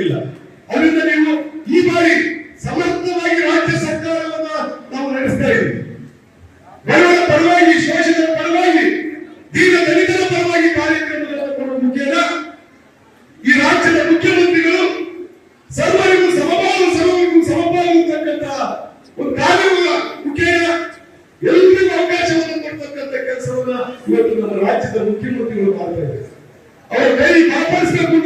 ಇಲ್ಲ. ಅದರಿಂದ ನೀವು? ಈ ಬಾರಿ ಸಮರ್ಥವಾಗಿ ರಾಜ್ಯ ಸರ್ಕಾರವನ್ನ ನಾವು ನಡೆಸ್ತಾ ಇದ್ದೀವಿ. ಬಡವರ ಪರವಾಗಿ ಶೋಷಣರ ಪರವಾಗಿ, ದೀನ ದಲಿತರ ಪರವಾಗಿ ಕಾರ್ಯಕ್ರಮಗಳನ್ನು ಕೊಡುವ ಮುಖೇನ ಈ ರಾಜ್ಯದ ಮುಖ್ಯಮಂತ್ರಿಗಳು ಸರ್ವರಿಗೂ ಸಮಬಾಲು ಸರ್ವರಿಗೂ ಸಮಬಾಲು ಅಂತಕ್ಕಂತ ಒಂದು ಕಾರ್ಯಗಳ ಮುಖೇನ ಎಲ್ಲರಿಗೂ ಅವಕಾಶವನ್ನು ಕೊಡ್ತಕ್ಕಂಥ ಕೆಲಸವನ್ನ ಇವತ್ತು ನಮ್ಮ ರಾಜ್ಯದ ಮುಖ್ಯಮಂತ್ರಿಗಳು ಮಾಡ್ತಾ ಇದ್ದಾರೆ. ಅವರ ಕೈ ಕಾಪಾಡಿಸ್ಬೇಕು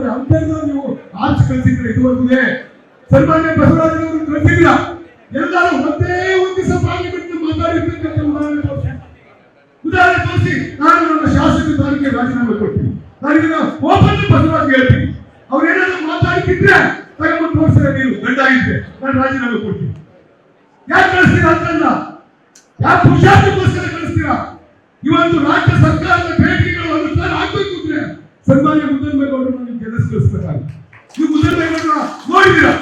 ಬಿಡ್ತಾರೆ ಅಂತೇಳಿ ನೀವು ಆರ್ಚ್ ಕಳಿಸಿದ್ರೆ ಇದುವರೆಗೂ ಸನ್ಮಾನ್ಯ ಬಸವರಾಜನವರು ಕಳಿಸಿಲ್ಲ ಎಲ್ಲರೂ ಒಂದೇ ಒಂದು ದಿವಸ ಪಾರ್ಲಿಮೆಂಟ್ ಮಾತಾಡಿರ್ತಕ್ಕಂಥ ಉದಾಹರಣೆ ತೋರಿಸಿ. ಉದಾಹರಣೆ ತೋರಿಸಿ, ನಾನು ನನ್ನ ಶಾಸಕ ಸ್ಥಾನಕ್ಕೆ ರಾಜೀನಾಮೆ ಕೊಡ್ತೀನಿ. ನನಗೆ ಓಪನ್ ಬಸವರಾಜ್ ಹೇಳ್ತೀನಿ. ಅವ್ರು ಏನಾದ್ರು ಮಾತಾಡ್ತಿದ್ರೆ ತಗೊಂಡು ತೋರಿಸಿದ್ರೆ ನೀವು ಗಂಡಾಗಿದ್ದೆ ನಾನು ರಾಜೀನಾಮೆ ಕೊಡ್ತೀನಿ. ಯಾಕೆ ಕಳಿಸ್ತೀರಾ ಅಂತಲ್ಲ ಯಾಕೆ ಹುಷಾರಿಗೋಸ್ಕರ ಕಳಿಸ್ತೀರಾ? ಇವತ್ತು ರಾಜ್ಯ ಸರ್ಕಾರದ ಬೇಡಿಕೆಗಳು ಕಳಿಸ್ಬೇಕಾಗುತ್ತೆ ನೀವು ಮುದ್ದನ್ಮೇಗೌಡರ ನೋಡಿದ್ದೀರಾ?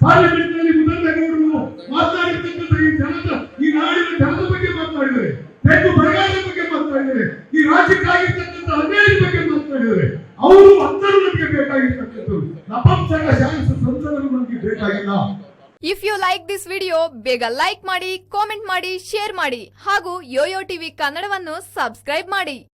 ಪಾರ್ಲಿಮೆಂಟ್ನಲ್ಲಿ ಮುದ್ದನ್ಮೇಗೌಡರು ಮಾತನಾಡಿರ್ತಕ್ಕಂಥ ಈ ಜನದ ಈ ನಾಡಿನ ಜನದ ಬಗ್ಗೆ ಮಾತನಾಡಿದರೆ ತೆಂಗು ಬರಗಾಲದ ಬಗ್ಗೆ ಮಾತನಾಡಿದರೆ ಈ ರಾಜ್ಯಕ್ಕಾಗಿರ್ತಕ್ಕಂಥ ಅನ್ಯಾಯದ ಬಗ್ಗೆ ಮಾತನಾಡಿದರೆ ಅವರು ಅಂತರು ನಮಗೆ ಬೇಕಾಗಿರ್ತಕ್ಕಂಥದ್ದು. ನಪಂಸಕ ಶಾಸಕ ಸಂಸದರು ನಮಗೆ ಬೇಕಾಗಿಲ್ಲ. If you like this video ಬೇಗ ಲೈಕ್ ಮಾಡಿ ಕಾಮೆಂಟ್ ಮಾಡಿ ಶೇರ್ ಮಾಡಿ ಹಾಗೂ ಯೋಯೋ ಟಿವಿ ಕನ್ನಡವನ್ನು ಸಬ್ಸ್ಕ್ರೈಬ್ ಮಾಡಿ.